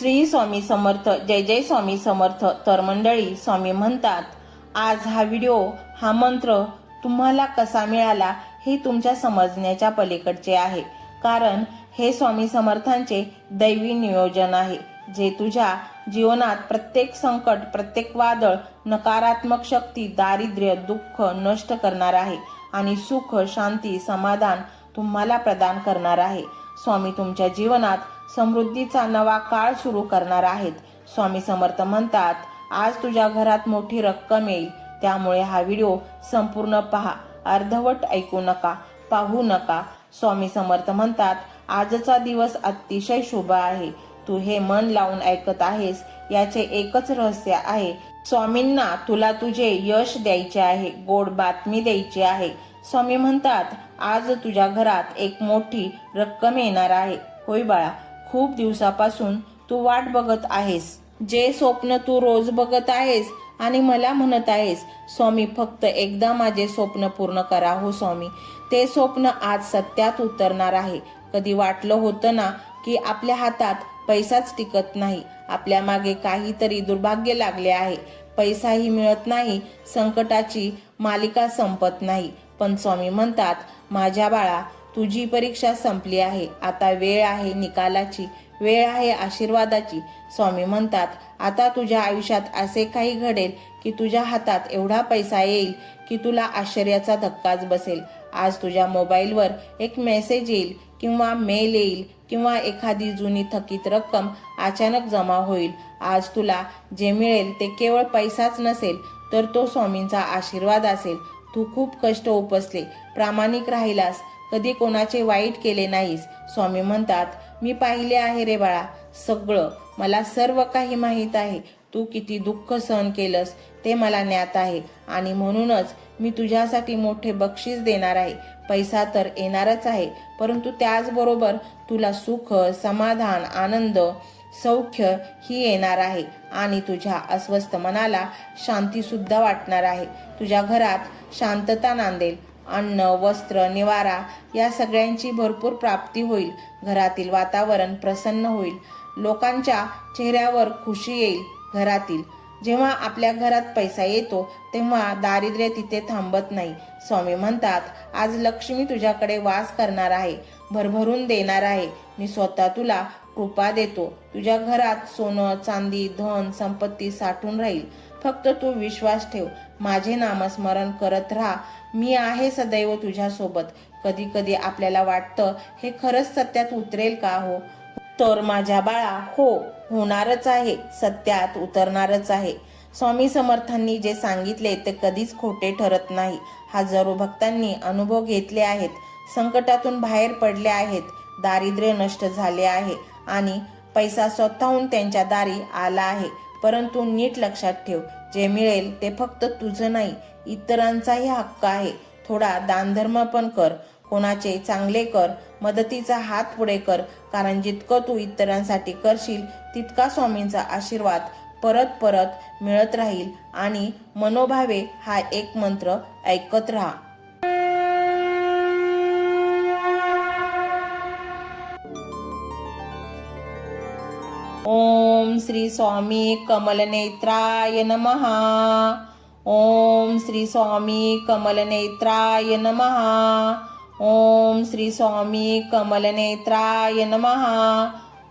श्री स्वामी समर्थ जय जय स्वामी समर्थ तर मंडळी स्वामी म्हणतात आज हा व्हिडिओ हा मंत्र तुम्हाला कसा मिळाला हे तुमच्या समजण्याच्या पलीकडचे आहे. कारण हे स्वामी समर्थांचे दैवी नियोजन आहे जे तुझ्या जीवनात प्रत्येक संकट प्रत्येक वादळ नकारात्मक शक्ती दारिद्र्य दुःख नष्ट करणार आहे आणि सुख शांती समाधान तुम्हाला प्रदान करणार आहे. स्वामी तुमच्या जीवनात समृद्धीचा नवा काळ सुरू करणार आहेत. स्वामी समर्थ म्हणतात आज तुझ्या घरात मोठी रक्कम येईल. त्यामुळे हा व्हिडिओ संपूर्ण पहा. अर्धवट ऐकू नका पाहू नका. स्वामी समर्थ म्हणतात आजचा दिवस अतिशय शुभ आहे. तू हे मन लावून ऐकत आहेस याचे एकच रहस्य आहे. स्वामींना तुला तुझे यश द्यायचे आहे गोड बातमी द्यायची आहे. स्वामी म्हणतात आज तुझ्या घरात एक मोठी रक्कम येणार आहे. होय बाळा खूप दिवसापासून तू वाट बघत आहेस. जे स्वप्न तू रोज बघत आहेस आणि मला म्हणत आहेस स्वामी फक्त एकदा माझे स्वप्न पूर्ण करा. हो स्वामी. ते स्वप्न आज सत्यात उतरणार आहे. कधी वाटलं होतं ना की आपल्या हातात पैसाच टिकत नाही. आपल्या मागे काहीतरी दुर्भाग्य लागले आहे. पैसाही मिळत नाही संकटाची मालिका संपत नाही. पण स्वामी म्हणतात माझ्या बाळा तुझी परीक्षा संपली आहे. आता वेळ आहे निकालाची. वेळ आहे आशीर्वादाची. स्वामी म्हणतात आता तुझ्या आयुष्यात असे काही घडेल की तुझ्या हातात एवढा पैसा येईल की तुला आश्चर्याचा धक्काच बसेल. आज तुझ्या मोबाईलवर एक मेसेज येईल किंवा मेल येईल किंवा एखादी जुनी थकीत रक्कम अचानक जमा होईल. आज तुला जे मिळेल ते केवळ पैसाच नसेल तर तो स्वामींचा आशीर्वाद असेल. तू खूप कष्ट उपसले. प्रामाणिक राहिलास. कधी कोणाचे वाईट केले नाहीस. स्वामी म्हणतात मी पाहिले आहे रे बाळा सगळं. मला सर्व काही माहीत आहे. तू किती दुःख सहन केलंस ते मला ज्ञात आहे. आणि म्हणूनच मी तुझ्यासाठी मोठे बक्षीस देणार आहे. पैसा तर येणारच आहे परंतु त्याचबरोबर तुला सुख समाधान आनंद सौख्य ही येणार आहे. आणि तुझ्या अस्वस्थ मनाला शांतीसुद्धा वाटणार आहे. तुझ्या घरात शांतता नांदेल. अन्न वस्त्र निवारा या सगळ्यांची भरपूर प्राप्ती होईल. घरातील वातावरण प्रसन्न होईल. लोकांच्या चेहऱ्यावर खुशी येईल घरातील. जेव्हा आपल्या घरात पैसा येतो तेव्हा दारिद्र्य तिथे थांबत नाही. स्वामी म्हणतात आज लक्ष्मी तुझ्याकडे वास करणार आहे भरभरून देणार आहे. मी स्वतः तुला कृपा देतो. तुझ्या घरात सोनं चांदी धन संपत्ती साठून राहील. फक्त तू विश्वास ठेव. माझे नामस्मरण करत राहा. मी आहे सदैव तुझ्यासोबत. कधी कधी आपल्याला वाटतं हे खरंच सत्यात उतरेल का हो? तर माझ्या बाळा हो होणारच आहे. सत्यात उतरणारच आहे. स्वामी समर्थांनी जे सांगितले ते कधीच खोटे ठरत नाही. हजारो भक्तांनी अनुभव घेतले आहेत. संकटातून बाहेर पडले आहेत. दारिद्र्य नष्ट झाले आहे. आणि पैसा स्वतःहून त्यांच्या दारी आला आहे. परंतु नीट लक्षात ठेव. जे मिळेल ते फक्त तुझं नाही इतरांचाही हक्क आहे. थोडा दानधर्म पण कर. कोणाचे चांगले कर मदतीचा हात पुढे कर. कारण जितकं तू इतरांसाठी करशील तितका स्वामींचा आशीर्वाद परत परत मिळत राहील. आणि मनोभावे हा एक मंत्र ऐकत राहा. ओम श्री स्वामी कमलनेत्राय नमः। ओम श्री स्वामी कमलनेत्राय नमः। ओम श्री स्वामी कमलनेत्राय नमः।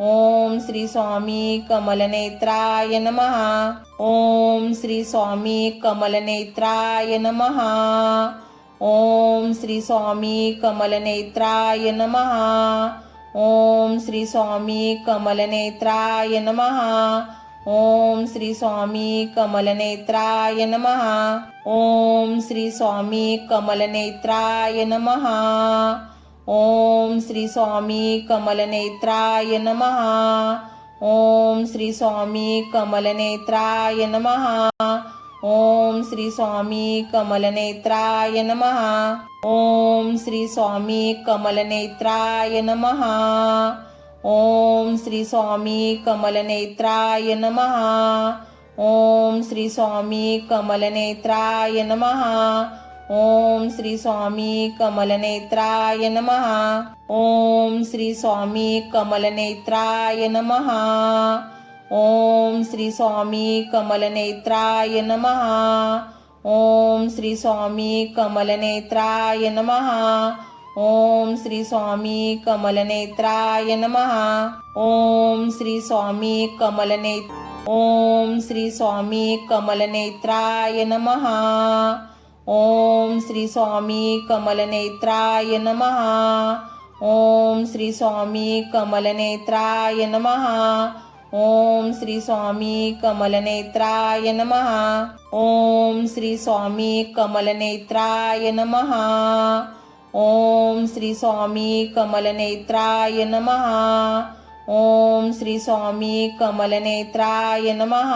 ओम श्री स्वामी कमलनेत्राय नमः। ओम श्री स्वामी कमलनेत्राय नमः। ओम श्री स्वामी कमलनेत्राय नमः। ओम श्री स्वामी कमलनेत्राय नमहा ओम श्री स्वामी कमलनेत्राय नमहा ओम श्री स्वामी कमलनेत्राय नमः। ओम श्री स्वामी कमलनेत्राय नमहा ओम श्री स्वामी कमलनेत्राय नमः। ओम श्री स्वामी कमलनेत्राय नमः। ओम श्री स्वामी कमलनेत्राय नमः। ओम श्री स्वामी कमलनेत्राय नमः। ओम श्री स्वामी कमलनेत्राय नमः। ओम श्री स्वामी कमलनेत्राय नमः। ओम श्री स्वामी कमलनेत्राय नमः। ओम श्री स्वामी कमलनेत्राय नमः। ओम श्री स्वामी कमलनेत्राय नमः। ओम श्री स्वामी कमलनेत्राय नमः। ओम श्री स्वामी कमलने ओम श्री स्वामी कमलनेत्राय नमः। ओम श्री स्वामी कमलनेत्राय नमः। ओम श्री स्वामी कमलनेत्राय नमः। ओम श्री स्वामी कमलनेत्राय नमः। ओम श्री स्वामी कमलनेत्राय नमहा ओम श्री स्वामी कमलनेत्राय नमः। ओम श्री स्वामी कमलनेत्राय नमः।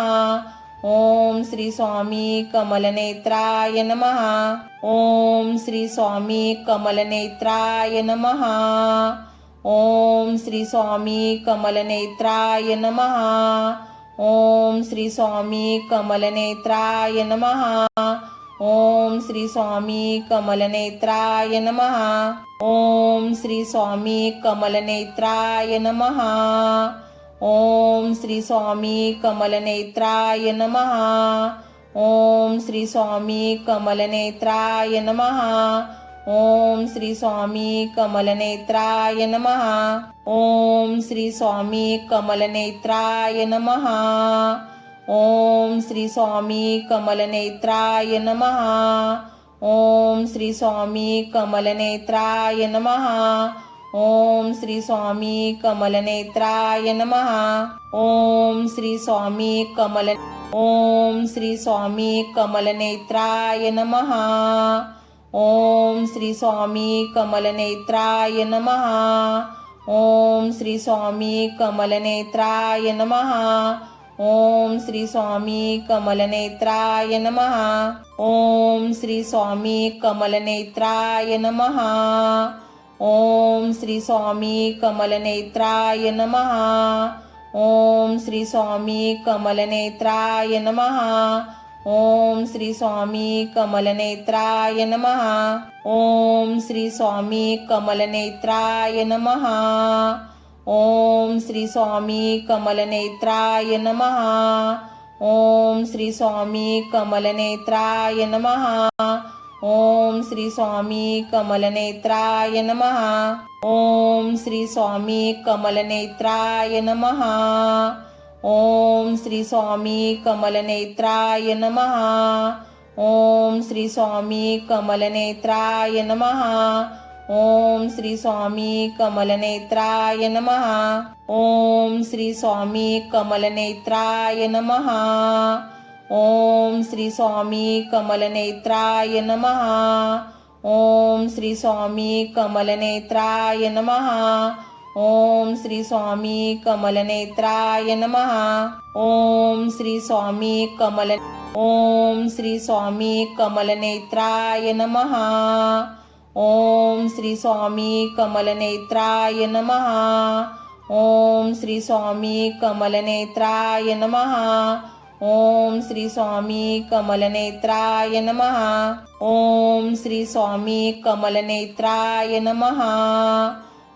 ओम श्री स्वामी कमलनेत्राय नमः। ओम श्री स्वामी कमलनेत्राय नमहा ओम श्री स्वामी कमलनेत्राय नमः। ओम श्री स्वामी कमलनेत्राय नमः। ओम श्री स्वामी कमलनेत्राय नमः। ओम श्री स्वामी कमलनेत्राय नमः। ओम श्री स्वामी कमलनेत्राय नमः। ओम श्री स्वामी कमलनेत्राय नमः। ओम श्री स्वामी कमलनेत्राय नमः। ओम श्री स्वामी कमलनेत्राय नमः। ओम श्री स्वामी कमलनेत्राय नमः। ओम श्री स्वामी कमलनेत्राय नमः। ओम श्री स्वामी कमलनेत्राय नमः। ओम श्री स्वामी कमल ओम श्री स्वामी कमलनेत्राय नमः। ओम श्री स्वामी कमलनेत्राय नमः। ओम श्री स्वामी कमलनेत्राय नमः। ओम श्री स्वामी कमलनेत्राय नमः। ओम श्री स्वामी कमलनेत्राय नमः। ओम श्री स्वामी कमलनेत्राय नमः। ओम श्री स्वामी कमलनेत्राय नमः। ओम श्री स्वामी कमलनेत्राय नमः। ओम श्री स्वामी कमलनेत्राय नमः। ओम श्री स्वामी कमलनेत्राय नमः। ओम श्री स्वामी कमलनेत्राय नमः। ओम श्री स्वामी कमलनेत्राय नमः। ओम श्री स्वामी कमलनेत्राय नमः। ओम श्री स्वामी कमलनेत्राय नमः। ओम श्री स्वामी कमलनेत्राय नमः। ओम श्री स्वामी कमलनेत्राय नमः। ओम श्री स्वामी कमलनेत्राय नमः। ओम श्री स्वामी कमलनेत्राय नमः। ओम श्री स्वामी कमलनेत्राय नमः। ओम श्री स्वामी कमलनेत्राय नमः। ओम श्री स्वामी कमल ओम श्री स्वामी कमलनेत्राय नमः। ओम श्री स्वामी कमलनेत्राय नमः। ओम श्री स्वामी कमलनेत्राय नमः। ओम श्री स्वामी कमलनेत्राय नमः। ओम श्री स्वामी कमलनेत्राय नमः।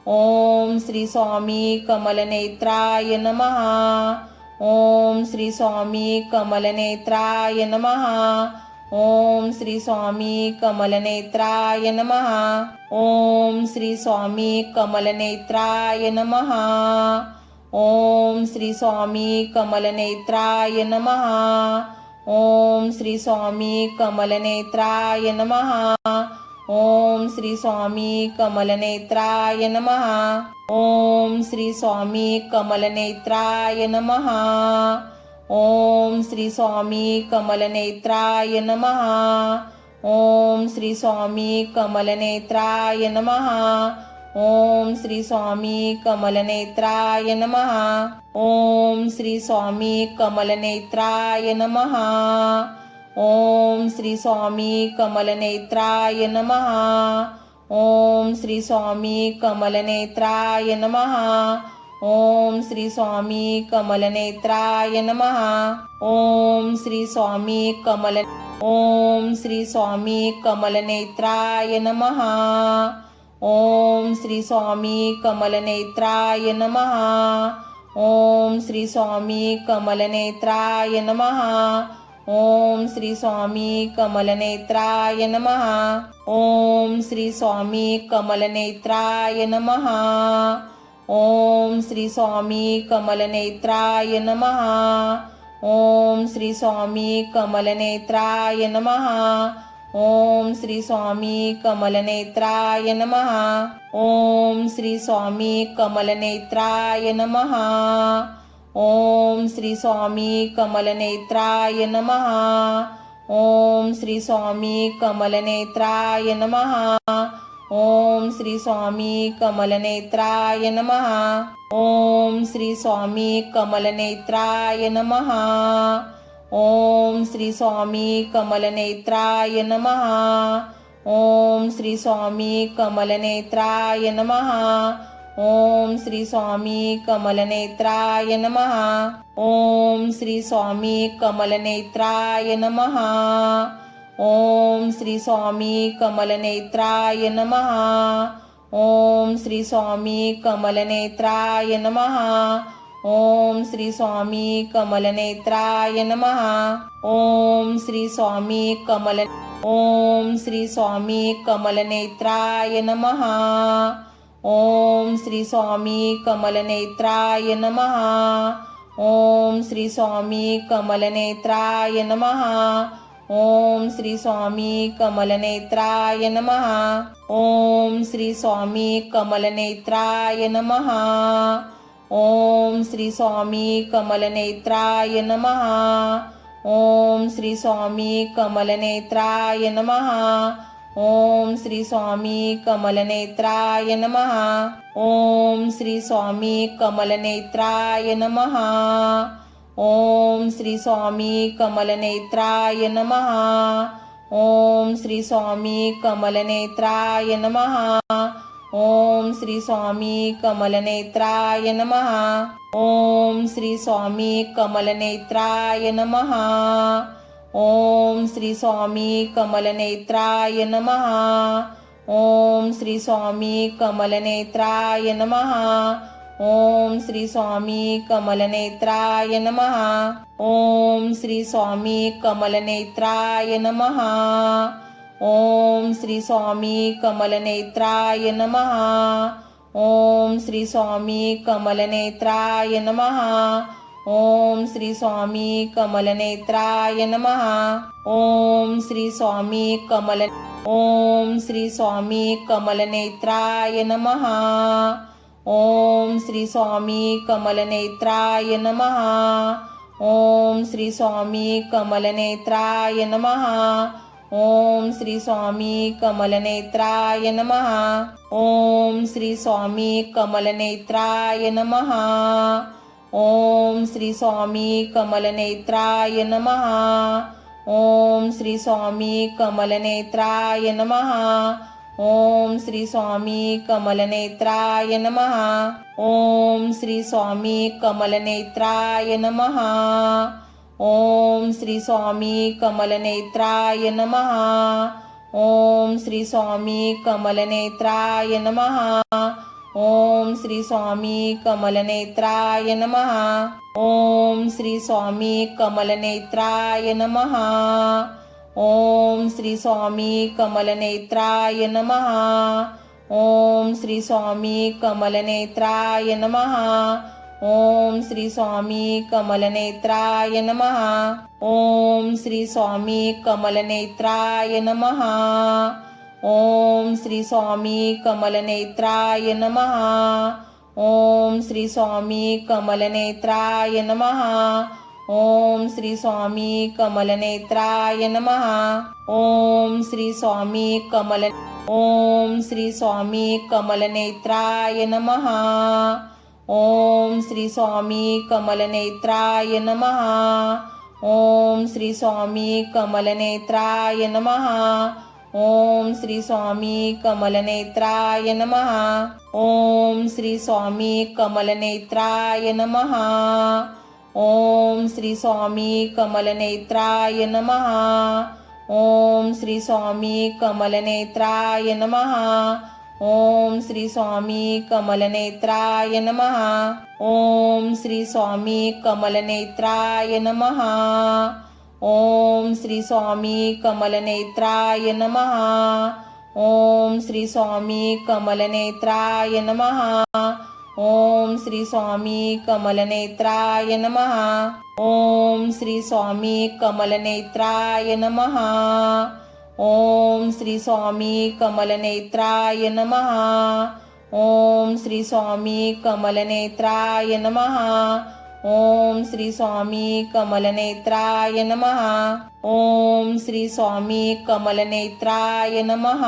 ओम श्री स्वामी कमलनेत्राय नमः। ओम श्री स्वामी कमलनेत्राय नमः। ओम श्री स्वामी कमलनेत्राय नमः। ओम श्री स्वामी कमलनेत्राय नमः। ओम श्री स्वामी कमलनेत्राय नमः। ओम श्री स्वामी कमलनेत्राय नमः। ओम श्री स्वामी कमलनेत्राय नमः। ओम श्री स्वामी कमलनेत्राय नमः। ओम श्री स्वामी कमलनेत्राय नमः। ओम श्री स्वामी कमलनेत्राय नमः। ओम श्री स्वामी कमलनेत्राय नमः। ओम श्री स्वामी कमलनेत्राय नमः। ओम श्री स्वामी कमलनेत्राय नमः। ओम श्री स्वामी कमलनेत्राय नमः। ओम श्री स्वामी कमलनेत्राय नमः। ओम श्री स्वामी कमल ओम श्री स्वामी कमलनेत्राय नमः। ओम श्री स्वामी कमलनेत्राय नमः। ओम श्री स्वामी कमलनेत्राय नमः। ओम श्री स्वामी कमलनेत्राय नमः। ओम श्री स्वामी कमलनेत्राय नमः। ओम श्री स्वामी कमलनेत्राय नमः। ओम श्री स्वामी कमलनेत्राय नमः। ओम श्री स्वामी कमलनेत्राय नमः। ओम श्री स्वामी कमलनेत्राय नमः। ओम श्री स्वामी कमलनेत्राय नमः। ओम श्री स्वामी कमलनेत्राय नमः। ओम श्री स्वामी कमलनेत्राय नमः। ओम श्री स्वामी कमलनेत्राय नमः। ओम श्री स्वामी कमलनेत्राय नमः। ओम श्री स्वामी कमलनेत्राय नमः। ओम श्री स्वामी कमलनेत्राय नमः। ओम श्री स्वामी कमलनेत्राय नमः। ओम श्री स्वामी कमलनेत्राय नमः। ओम श्री स्वामी कमलनेत्राय नमः। ओम श्री स्वामी कमलनेत्राय नमः। ओम श्री स्वामी कमल ओम श्री स्वामी कमलनेत्राय नमः। ओम श्री स्वामी कमलनेत्राय नमः। ओम श्री स्वामी कमलनेत्राय नमहा ओम श्री स्वामी कमलनेत्राय नमः। ओम श्री स्वामी कमलनेत्राय नमहा ओम श्री स्वामी कमलनेत्राय नमः। ओम श्री स्वामी कमलनेत्राय नमः। ओम श्री स्वामी कमलनेत्राय नमः। ओम श्री स्वामी कमलनेत्राय नमः। ओम श्री स्वामी कमलनेत्राय नमः। ओम श्री स्वामी कमलनेत्राय नमः। ओम श्री स्वामी कमलनेत्राय नमः। ओम श्री स्वामी कमलनेत्राय नमः। ओम श्री स्वामी कमलनेत्राय नमहा ओम श्री स्वामी कमलनेत्राय नमहा ओम श्री स्वामी कमलनेत्राय नमः। ओम श्री स्वामी कमलनेत्राय नमहा ओम श्री स्वामी कमलनेत्राय नमहा ओम श्री स्वामी कमलनेत्राय नमहा ओम श्री स्वामी कमलनेत्राय नमहा ओम श्री स्वामी कमल ओम श्री स्वामी कमलनेत्राय नमहा ओम श्री स्वामी कमलनेत्राय नमहा ओम श्री स्वामी कमलनेत्राय नमहा ओम श्री स्वामी कमलनेत्राय नमहा ओम श्री स्वामी कमलनेत्राय नमहा ओम श्री स्वामी कमलनेत्राय नमहा ओम श्री स्वामी कमलनेत्राय नमहा ओम श्री स्वामी कमलनेत्राय नमः। ओम श्री स्वामी कमलनेत्राय नमहा ओम श्री स्वामी कमलनेत्राय नमहा ओम श्री स्वामी कमलनेत्राय नमः। ओम श्री स्वामी कमलनेत्राय नमः। ओम श्री स्वामी कमलनेत्राय नमः। ओम श्री स्वामी कमलनेत्राय नमः। ओम श्री स्वामी कमलनेत्राय नमः। ओम श्री स्वामी कमलनेत्राय नमः। ओम श्री स्वामी कमलनेत्राय नमः। ओम श्री स्वामी कमलनेत्राय नमः। ओम श्री स्वामी कमलनेत्राय नमः। ओम श्री स्वामी कमलनेत्राय नमः। ओम श्री स्वामी कमल ओम श्री स्वामी कमलनेत्राय नमः। ओम श्री स्वामी कमलनेत्राय नमः। ओम श्री स्वामी कमलनेत्राय नमः। ओम श्री स्वामी कमलनेत्राय नमः। ओम श्री स्वामी कमलनेत्राय नमः। ओम श्री स्वामी कमलनेत्राय नमः। ओम श्री स्वामी कमलनेत्राय नमः। ओम श्री स्वामी कमलनेत्राय नमः। ओम श्री स्वामी कमलनेत्राय नमः। ओम श्री स्वामी कमलनेत्राय नमः। ओम श्री स्वामी कमलनेत्राय नमः। ओम श्री स्वामी कमलनेत्राय नमहा ओम श्री स्वामी कमलनेत्राय नमहा ओम श्री स्वामी कमलनेत्राय नमः। ओम श्री स्वामी कमलनेत्राय नमः। ओम श्री स्वामी कमलनेत्राय नमः। ओम श्री स्वामी कमलनेत्राय नमः।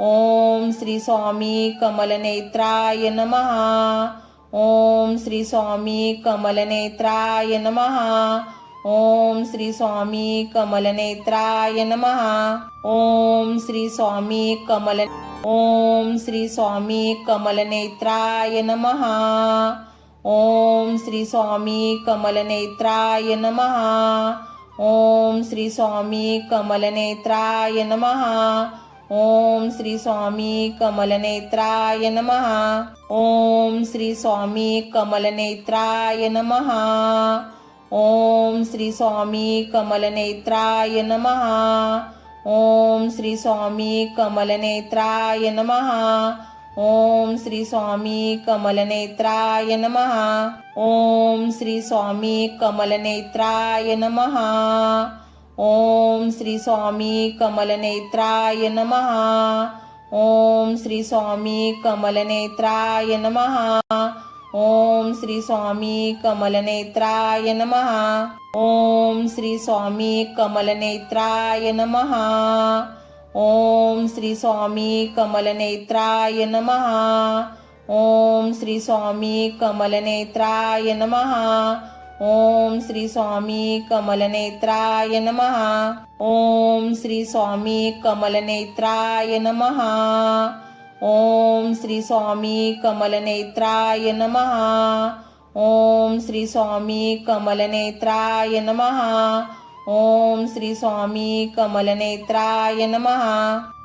ओम श्री स्वामी कमलनेत्राय नमः। ओम श्री स्वामी कमलनेत्राय नमः। ओम श्री स्वामी कमलनेत्राय नमः। ओम श्री स्वामी कमल ओम श्री स्वामी कमलनेत्राय नमः। ओम श्री स्वामी कमलनेत्राय नमहा ओम श्री स्वामी कमलनेत्राय नमहा ओम श्री स्वामी कमलनेत्राय नमहा ओम श्री स्वामी कमलनेत्राय नमहा ओम श्री स्वामी कमलनेत्राय नमहा ओम श्री स्वामी कमलनेत्राय नमहा ओम श्री स्वामी कमलनेत्राय नमः। ओम श्री स्वामी कमलनेत्राय नमः। ओम श्री स्वामी कमलनेत्राय नमः। ओम श्री स्वामी कमलनेत्राय नमहा ओम श्री स्वामी कमलनेत्राय नमः। ओम श्री स्वामी कमलनेत्राय नमः। ओम श्री स्वामी कमलनेत्राय नमहा ओम श्री स्वामी कमलनेत्राय नमः। ओम श्री स्वामी कमलनेत्राय नमहा ओम श्री स्वामी कमलनेत्राय नमः। ओम श्री स्वामी कमलनेत्राय नमः। ओम श्री स्वामी कमलनेत्राय नमहा ओम श्री स्वामी कमलनेत्राय नमहा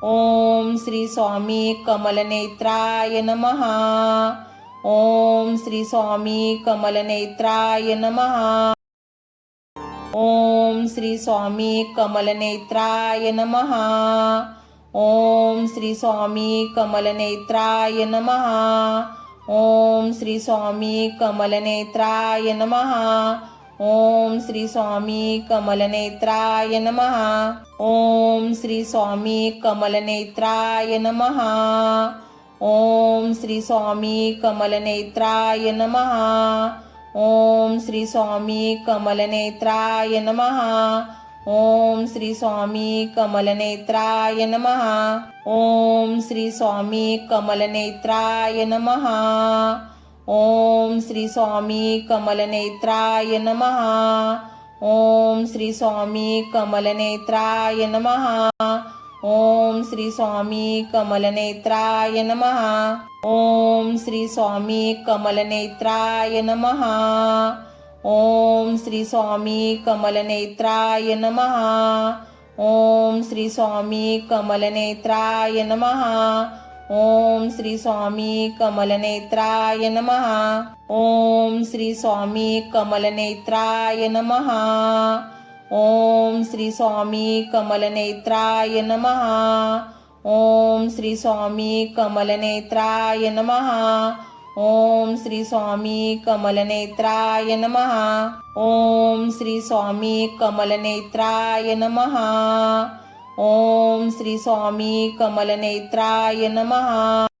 ओम श्री स्वामी कमलनेत्राय नमहा ओम श्री स्वामी कमलनेत्राय नमहा ओम श्री स्वामी कमलनेत्राय नमहा ओम श्री स्वामी कमलनेत्राय नमहा ओम श्री स्वामी कमलनेत्राय नमहा ओम श्री स्वामी कमलनेत्राय नमः। ओम श्री स्वामी कमलनेत्राय नमहा ओम श्री स्वामी कमलनेत्राय नमहा ओम श्री स्वामी कमलनेत्राय नमहा ओम श्री स्वामी कमलनेत्राय नमः। ओम श्री स्वामी कमलनेत्राय नमहा ओम श्री स्वामी कमलनेत्राय नमः। ओम श्री स्वामी कमलनेत्राय नमः। ओम श्री स्वामी कमलनेत्राय नमः। ओम श्री स्वामी कमलनेत्राय नमः। ओम श्री स्वामी कमलनेत्राय नमः। ओम श्री स्वामी कमलनेत्राय नमः। ओम श्री स्वामी कमलनेत्राय नमहा ओम श्री स्वामी कमलनेत्राय नमहा ओम श्री स्वामी कमलनेत्राय नमहा ओम श्री स्वामी कमलनेत्राय नमहा ओम श्री स्वामी कमलनेत्राय नमहा ओम श्री स्वामी कमलनेत्राय नमहा ओम श्री स्वामी कमलनेत्राय नमः.